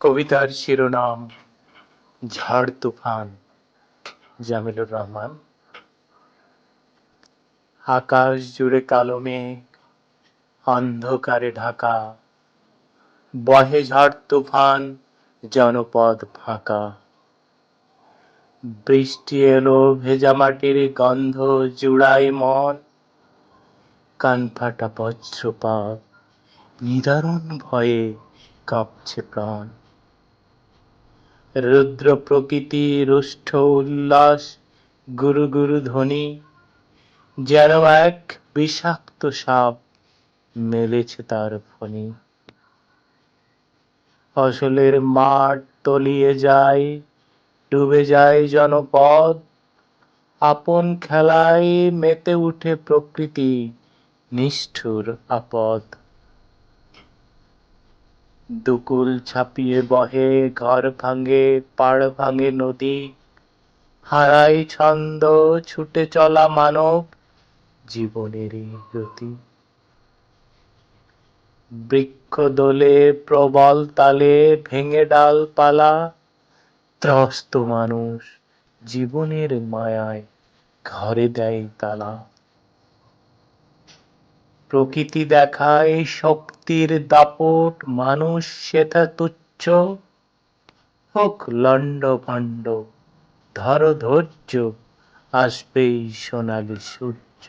কবিতার শিরোনাম, ঝড় তুফান, জামিলুর রহমান। আকাশ জুড়ে কালো মেঘ, অন্ধকারে ঢাকা। বহে ঝড় তুফান, জনপদ ফাঁকা। বৃষ্টি এলো ভেজা মাটির গন্ধ, জুড়াই মন। কান ফাটা বজ্রপাত, নিদারুণ ভয়ে কাঁপছে প্রাণ। রুদ্র প্রকৃতি রুষ্ট উল্লাস, গুরু গুরু ধ্বনি, যেন এক বিষাক্ত সাপ মেলেছে তার ফণি। ফসলের মাঠ তলিয়ে যায়, ডুবে যায় জনপদ। আপন খেলায় মেতে উঠে প্রকৃতি নিষ্ঠুর আপদ। দুকুল ছাপিয়ে বহে, ঘর ভাঙে, পাড় ভাঙে নদী। হারাই ছন্দ, ছুটে চলা মানব জীবনেরই গতি। বৃক্ষ দোলে, প্রবল তালে, ভেঙে ডাল পালা ত্রস্ত মানুষ জীবনের মায়ায় ঘরে দেয় তালা। প্রকৃতি দেখায় শক্তির দাপট, মানুষ সেটা তুচ্ছ। হোক লণ্ড ভণ্ড, ধর ধৈর্য, আসবেই সোনালি সূর্য।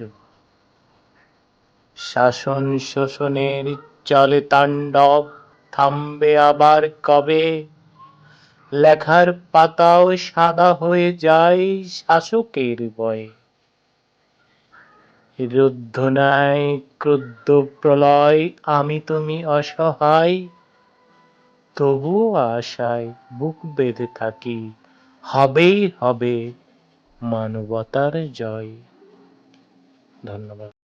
শাসন শোষণের চলে তাণ্ডব, থামবে আবার কবে? লেখার পাতাও সাদা হয়ে যায় শাসকের বয়ে। রুদ্ধ নাই ক্রুদ্ধ প্রলয়, আমি তুমি অসহায়। তবুও আশায় বুক বেঁধে থাকি, হবেই হবে মানবতার জয়। ধন্যবাদ।